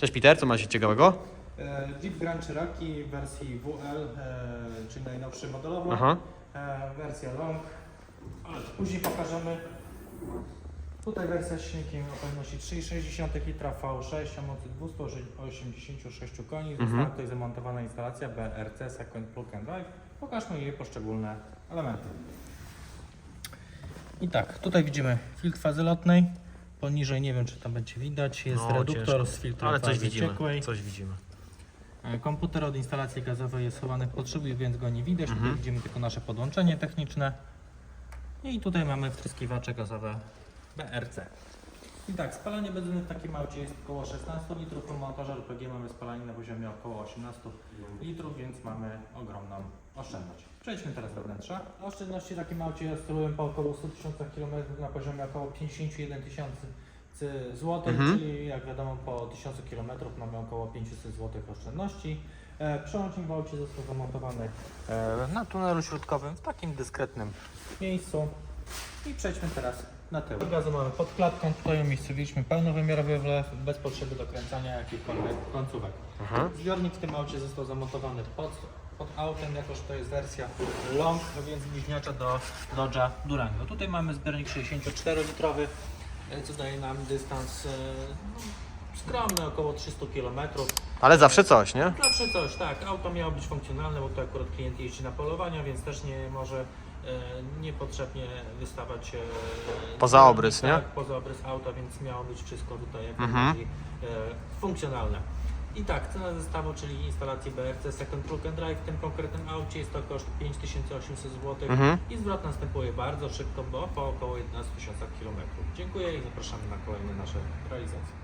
Cześć Peter, co macie ciekawego? E, Jeep Grand Cherokee w wersji WL, e, czyli najnowszy modelowo. Aha. E, wersja long, ale później pokażemy. Tutaj wersja z silnikiem o pojemności 3,6 litra V6 o mocy 286 koni. Została Mhm. tutaj zamontowana instalacja BRC Second Plug and Drive. Pokażmy jej poszczególne elementy. I tak, tutaj widzimy filtr fazy lotnej. Poniżej nie wiem czy tam będzie widać, jest No, reduktor ciężko. z filtrem Ale coś fazy widzimy. ciekłej. Coś widzimy. E, Komputer od instalacji gazowej jest schowany w podszybiu, więc go nie widać. Tutaj Mhm. widzimy tylko nasze podłączenie techniczne. I tutaj mamy wtryskiwacze gazowe BRC. I tak, spalanie benzyny w takim aucie jest około 16 litrów. Po motorze LPG mamy spalanie na poziomie około 18 litrów, więc mamy ogromną oszczędność. Przejdźmy teraz do wnętrza. Oszczędności w takim aucie oscylują po około 100 tysiącach km na poziomie około 51 tysięcy złotych, Mhm. czyli jak wiadomo po 1000 km mamy około 500 zł oszczędności. E, Przełącznik w aucie został zamontowany e, na tunelu środkowym w takim dyskretnym miejscu. I przejdźmy teraz na tył. Gazu mamy pod klatką, tutaj umiejscowiliśmy pełnowymiarowy wlew bez potrzeby dokręcania jakichkolwiek końcówek. Aha. Zbiornik w tym aucie został zamontowany pod, pod autem, jako że to jest wersja long, więc bliźniacza do Dodge'a Durango. Tutaj mamy zbiornik 64-litrowy, e, co daje nam dystans e, no, skromny, około 300 km. Ale zawsze coś, nie? Zawsze coś, tak. Auto miało być funkcjonalne, bo to akurat klient jeździ na polowania, więc też nie może niepotrzebnie wystawać e, Poza obrys, nie? tak, poza obrys auta, więc miało być wszystko tutaj jak Mhm. najbardziej e, funkcjonalne. I tak, cena zestawu, czyli instalacji BRC Second Plug and Drive w tym konkretnym aucie jest to koszt 5800 zł Mhm. i zwrot następuje bardzo szybko, bo po około 11 tysiącach kilometrów. Dziękuję i zapraszamy na kolejne nasze realizacje.